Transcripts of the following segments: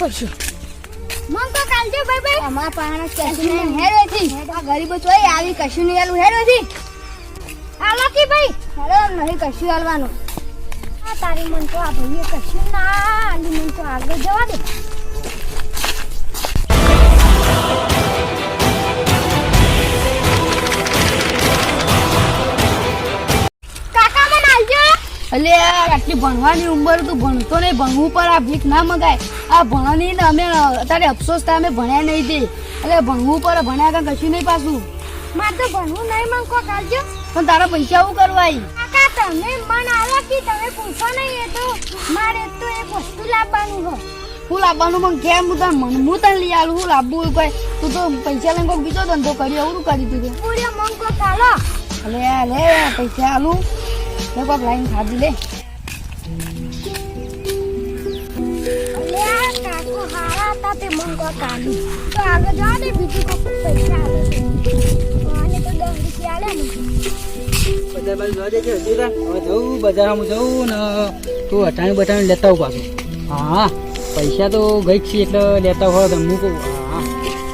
પડશે મન તો કાલજો ભાઈ ભાઈ. અમારા પાણા કશું નહીં હેરો થી આ ગરીબો ચોય આવી કશું નહીં આલું હેરો થી હાલો કે ભાઈ. હેલો નહીં કશું આલવાનું આ તારી મન તો આ ભાઈએ કશું ના આલી મન તો આગળ જવા દે. અલે આટલી ભણવાની ઉંમર તું ભણતો નહીં ભણવું પર આ ભીખ ના મગાય. આ ભણવાની ને અમે અત્યારે અફસોસ થાય અમે ભણ્યા નહીં તે. એટલે ભણવું પર ભણ્યા કાં કશું નહીં પાછું. મારે તો ભણવું નહીં મન કો કાલજો પણ તારા પૈસા હું કરવાય? કાકા તમે મન આવે કે તમે પૂછો નહીં એ તો મારે તો એક વસ્તુ લાવવાનું હો હું લાવવાનું પણ કેમ? હું તને મન હું તને લઈ આવું હું લાવવું હોય કોઈ? તું તો પૈસા લઈને કોઈ બીજો ધંધો કર્યો એવું કરી દીધું. પૂર્યો મન કો કાલો અલે લે પૈસા આલું. લે કોક લાઈન ખાધી લે. કાકો હારા હતા તે મન કાલી તો આગળ જવા દે બીજું કો પૈસા તો તો દસ રૂપિયા આલે ને. બાજુ જોવા જજે હજી હવે જવું બજારમાં જવું ને તું અટાણી બટાણી લેતા આવું પાછું. હા પૈસા તો ગઈ જ છે એટલે લેતા હોય તો મૂકું હા.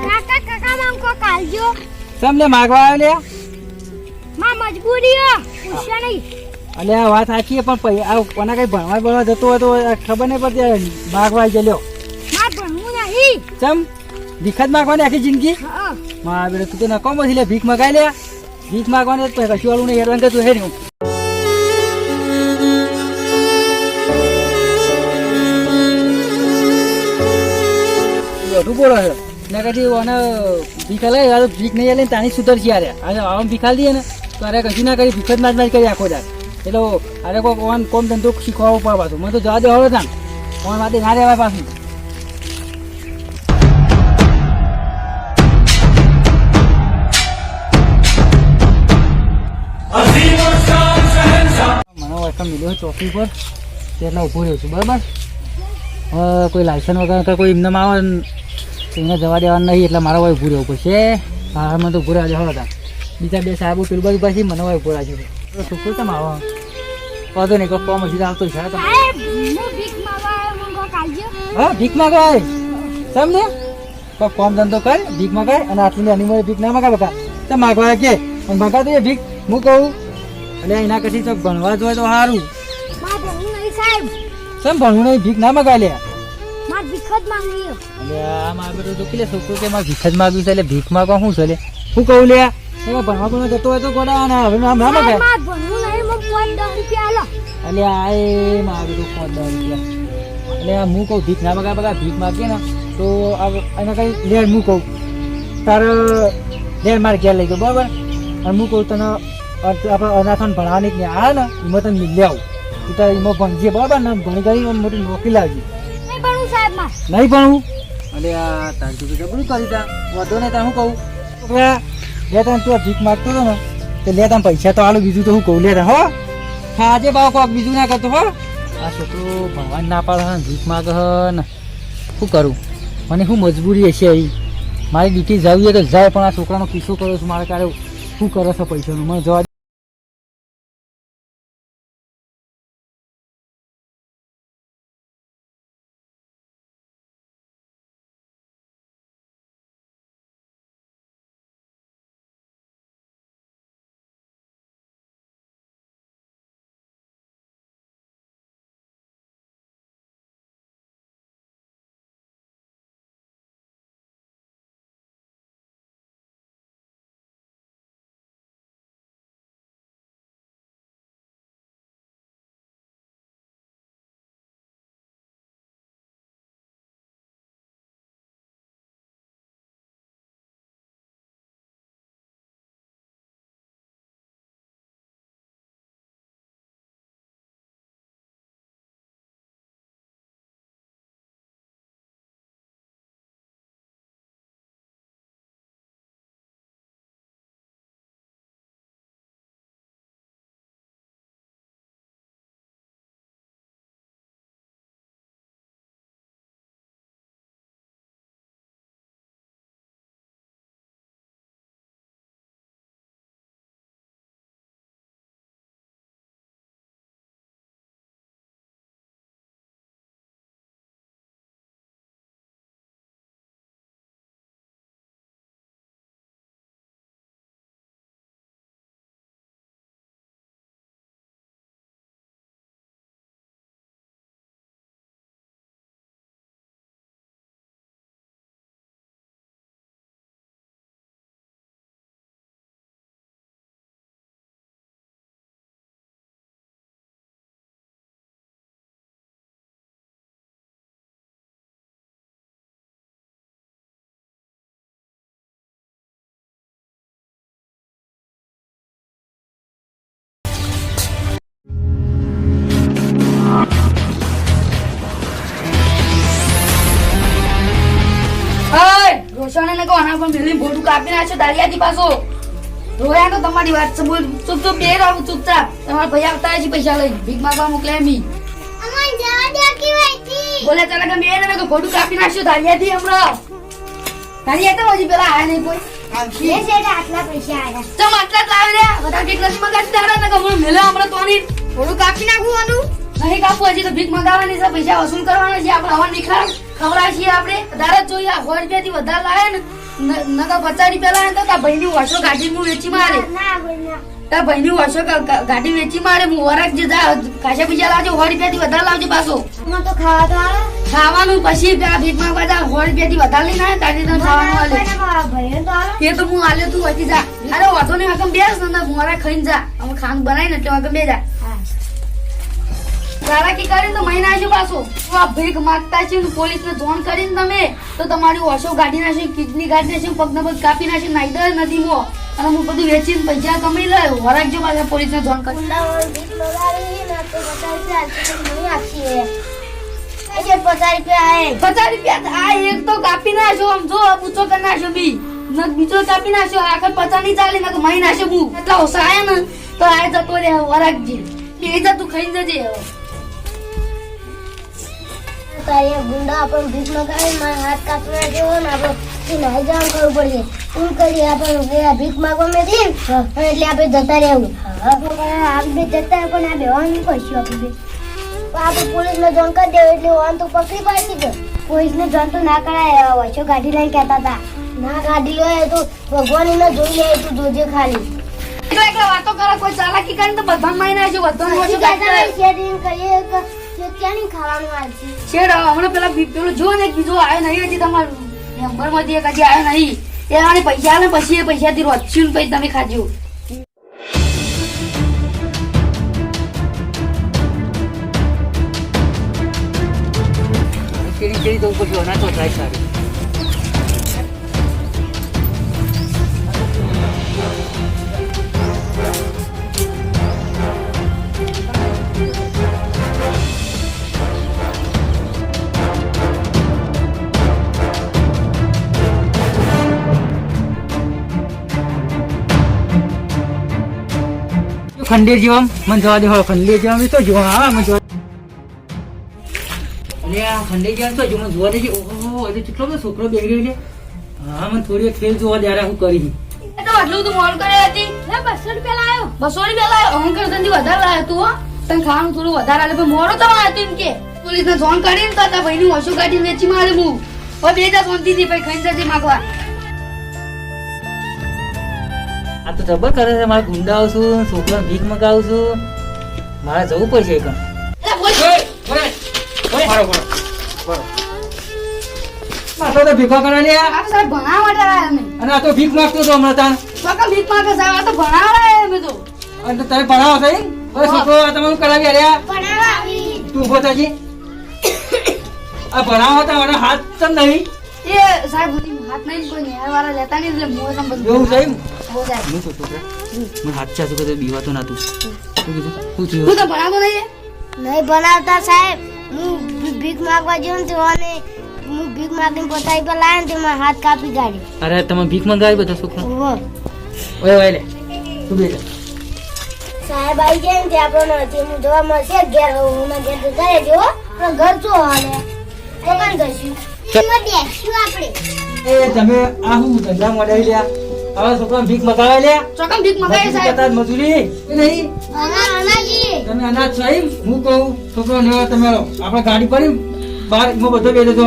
કાકા કાકા મન કો કાલજો સમ માગવા આવ્યો લે માં મજબૂરી નહીં. અલે આ વાત સાચી પણ આ કોના કઈ ભણવા ભણવા જતો હતો ખબર નહીં પડતી માગવા આવી ગયેલો. માર ભણવું ચમ ભીખ જ માગવાની આખી જિંદગી? હા માં બેટા તું તો નકો લે ભીખ મગાઈ લે. ભીખ માગવાની તો કશું વાળું નહીં હેરવાન કરતું હે નહીં બધું બોલો છે ને કદી ઓને ભીખ લઈ ભીખ નહીં લઈને તાની સુધરશે યાર. આજે આમ ભીખ આલી દઈએ ને તો અરે કશું ના કરી ભીખ જ માજ માજ કરી આખો દાર એટલે અરે કોઈ ઓન કોમ ધંધો શીખવાડવો પડે પાછું. મને તો જવા દે હવે તાન. ઓન માટે ના રહેવાય પાછું. મને વર્કર મિલ્યો છે ચોકી પર. એટલે ઊભો રહ્યો છું. બરાબર? હવે કોઈ લાયસન્સ વગર કોઈ એમને આવે ને તો એને જવા દેવાનું નહીં, એટલે મારા ભાઈ ઊભું રહેવું પડશે હા? મને તો ઊભું રહેવા જવા હતા બીજા બે સાહેબો પેલું બાજુ પછી મને હોય પૂરા છે શું તમે આવો? વાંધો નહીં કહો કોમ હજી આવતો છે હા ભીખ માગાય સમજે કોઈ કોમ ધંધો કર ભીખ માગાય અને આટલી નાની મોટી ભીખ ના માગા બકા. તો માગવા કે? અને માગા તો એ ભીખ હું કહું? એટલે એના કશી તો ભણવા જોઈએ તો સારું તમે ભણવું નહીં સમ ભણવું નહીં? ભીખ ના મગા લે. ભીખ જ માંગવી. એટલે આ મારે તો કે છોકરું કે મારે ભીખ જ માગ્યું છે એટલે ભીખ માગવા શું છે લે? હું કહું લે એમાં ભણવા ભણવા જતો હોય તો ગોડા ના હવે નામ ના મગે ભણવું નહીં મમ ફોન દસ રૂપિયા આલો અલે આ એ મારું પાંચ દસ રૂપિયા. અલે હું કહું ભીખ ના મગા બગા ભીખ માગે ને તો આ એના કઈ લે હું કહું તાર લે માર ઘેર લઈ ગયો બરાબર? અને હું કહું તને આપણે અનાથન ભણવાની જ આ ને એમાં તને લે આવું. તું તારે એમાં ભણજે બરાબર? ને ભણી ગઈ મોટી નોકરી લાવજે નહીં ભણવું સાહેબ નહીં અલે આ તારી તું જબરું કરી તા વધો નહીં તાર હું કહું? લે તને તું ભીખ માગતો હતો ને, તો લે તને પૈસા તો આલું, બીજું તો હું કહું લે હો. હા, આજે બાવ કોક બીજું ના કરતો, હો. આ છોકરો ભણવાનું ના પાડે ને ભીખ માગે ને. શું કરું? મને શું મજબૂરી હશે અહીં મારી ડ્યુટી જવી તો જાય, પણ આ છોકરાનો કિસ્સો કરો છું, મારે ક્યારે શું કરે છે પૈસાનું? મને જવા પૈસા ને કહો આના પણ મેલી મોઢું કાપી નાખ્યો દાળિયાથી પાછો. રોયા તો તમારી વાત છે બોલ ચૂપ ચૂપ બે રહો ચૂપચાપ. તમારા ભાઈ આવતા છે પૈસા લઈને. ભીખ માંગવા મોકલે મી અમાર જવા દે કે વઈથી. બોલે ચાલે કે મેં ને મોઢું કાપી નાખ્યું દાળિયાથી હમણાં. દાળિયા તો હજી પેલા આયા નહીં કોઈ. એ શેઠ આટલા પૈસા આયા. ચમ આટલા જ લાવી રહ્યા? બધા ભીખ નથી મંગાતી તારા ને કે હમણાં મેલે હમણાં તો નહીં. થોડું કાપી નાખું આનું નહીં કાપવું હજી તો ભીખ મંગાવવાની છે પૈસા વસૂલ કરવાના છે આપણે હવા નિખાર ખવડાય છીએ આપણે. દાડા જ જોઈએ સો રૂપિયાથી વધારે લાવે ને ન- નકર પચાસ રૂપિયા લાવે તો તો ભાઈ ભાઈની વર્ષો ગાડી હું વેચી મારે. ના ભાઈ ની ભાઈની. વર્ષો ગાડી વેચી મારે હું વરાક જે જા કાશા બીજા લાવજો સો રૂપિયાથી વધારે લાવજો પાછો. તો ખાવા ખાવાનું પછી પેલા ભીખ માંગવા જા સો રૂપિયાથી વધારે લઈને આવે તારી તને ખાવાનું આવે. એ તો હું આલે તું વચી જા. અરે વાંધો નહીં હકમ બેસ ને મોરા ખાઈને જા. અમે ખાવાનું બનાવી ને એટલે હકમ બે જા. ચાલાકી કરીને તો મહિના આવજો પાછો. આ ભીખ માગતા છે ને પોલીસને જોણ કરીને તમે? તો તમારી ઓશો કાઢી નાખશે કિડની કાઢી નાખશે પગને પગ કાપી નાખશે નાઈદર નથી મો અને હું બધું વેચીને પૈસા કમાઈ લે વરાગજો પાછા પોલીસને જોણ કરી. પચાસ રૂપિયા જે આ એક તો કાપી નાખ્યો આમ જો પૂછો કરી નાખ્યો બી. બીજો કાપી નાખ્યો આખર પચાસ નહીં ચાલે ને મહી નાખ્યો હું એટલા ઓછા આયા ને તો આ જતો રે વરાગજી એ જતું તું ખાઈ જજે. હવે તારે ગુંડા આપણને ભીખ મગાવી મારા હાથ કાપી નાખ્યો ને આપણે નાઈ જવાનું કરવું પડશે શું કરીએ આપણે? ભીખ માગવા મેં દી એટલે આપણે જતા રહેવું. આપણે જતા પણ આ બેવાનું કરશું આપણે આપણે પોલીસને જોન કરી દેવું એટલે વાન તો પકડી પાડી દે પોલીસને જોન તો ના કરાય વચ્ચે ગાડી લઈને કહેતા હતા. ના ગાડી લે તો ભગવાન એને જોઈ લે તું જોજે ખાલી. એકલા એકલા વાતો કરે કોઈ ચાલાકી કરીને તો બધા ઓછું ક્યાંની ખાવાનું આજે? છેડ હમણાં પેલા પેલો જો ને બીજો આવ્યો નહીં હજી તમારું. નંબરમાંથી એક હજી આવ્યો નહીં. એ પૈસા ને પછી એ પૈસા થી રોચ્યું પછી તમે ખાજો. કેડી કેડી તો ઉપર જોના તો થાય સારી. ખંડેર જેવા મને જવા દે ખંડેર જેવા તો જો આવે મને જોવા અરે આ ખંડેર જેવા તો જો મને જોવા દેજે ઓહો એ કેટલો બધો છોકરો બેસી ગયો છે. હા, મને થોડી ખેલ જોવા દે હું કરી એ તો આટલું બધું મોલ કરે હતી. બસો રૂપિયા લાયો. 200 રૂપિયા લાયો. અહંકાર તંથી વધારે લાયો તું, હો. તને ખાવાનું થોડું વધારે આલે. પણ મોરો તો આવ્યું કે. પોલીસ ને ફોન કરીને તો તા ભાઈ નું ઓછું કાઢીને વેચી મારે હું. હવે બે જા શાંતિ થી ભાઈ ખાઈ જજે માગવા. આ તો જબર કરે છે મારે ગુંડાવું છું છોકરા ભીખ મગાવું છું મારે જવું પડશે એક એટલે બોલ મારે તો ભીખો કરે આ તો સાહેબ ભણાવવા માટે લાયા અમે. અને આ તો ભીખ માંગતો હતો હમણાં તાણ. ચોક્કસ ભીખ માંગે સાહેબ આ તો ભણાવવા અમે તો. અને તો ભણાવો છો એમ? હવે છોકરો આ તમારું કરાવી અરે ભણાવવા આવી. તું ઊભો થજી આ ભણાવો તો મને હાથ ચમ નહીં. એ સાહેબ હાથ નહીં કોઈ વાળા લેતા નહીં એટલે મોં તમે બધું એવું છે સાહેબ હું તો છોકરા મને હાથ ચાચું બીવાતો ના શું કીધું શું તું થયું તો ભણાવતો નહીં. નહીં ભણાવતા સાહેબ. હું ભીખ માંગવા ગયો ને અને હું ભીખ માંગીને પોતાની પર લાવ્યો ને હાથ કાપી કાઢી અરે તમે ભીખ મંગાવી બધા છોકરા ઓય ઓય લે. તું બેટા સાહેબ આવી જાય ને તે હું જોવા મળશે. ઘેર હું ના ઘેર જતા રહેજો. ઘર શું હાલે? દુકાન આપણે? એ તમે આ હું ધંધા મોડાવી લ્યા હવે છોકરા ભીખ મગાવે લ્યા ચોકમ ભીખ મગાવી સાહેબ. મજૂરી. એ નહીં. તમે અનાજ છો હું કહું છોકરો ને તમે આપણે ગાડી પડી એમાં? બધો બે જતો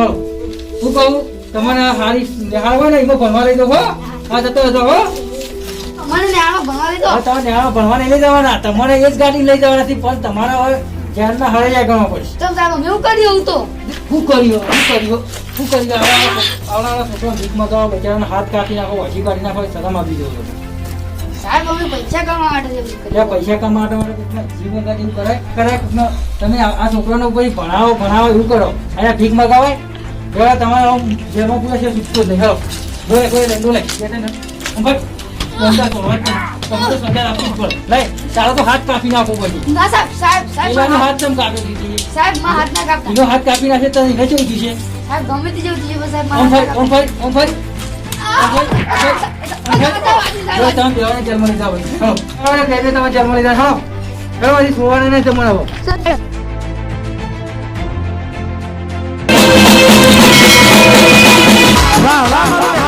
હું કહું તમને હારી નિહાળ હોય ને એમાં ભણવા લઈ દો હો. હા જતો હતો હો. ભણવા નહીં લઈ જવાના. તમારે એ જ ગાડી લઈ જવાના હતી પણ તમારા હવે ધ્યાનમાં હળે જાય ગણવા પડશે. સાહેબ એવું કર્યું તો. શું કર્યો શું કર્યો. શું કર્યો આવનારા છોકરા ભીખ મગાવો બચારાને હાથ કાપી નાખો વાંચી કાઢી નાખો સલામ આપી દો સાહેબ અમે પૈસા કમાવા માટે છે પૈસા કમાવા માટે કોઈકના જીવન કાઢી કરાય કરાય તમે આ છોકરાને ઉપર ભણાવો ભણાવો એવું કરો અહીંયા ભીખ મગાવાય જોવા તમારે જેમાં પૂરા છે છૂટતો નહીં હેલો કોઈ કોઈ લઈ. તમે તો હાથ કાપી નાખો પછી હાથ કાપી નાખે તો થશે સાહેબ ગમે તે જેવું થઈ સાહેબ ઓમ ભાઈ ઓમ ભાઈ ઓમ ભાઈ. વાહ વાહ વાહ.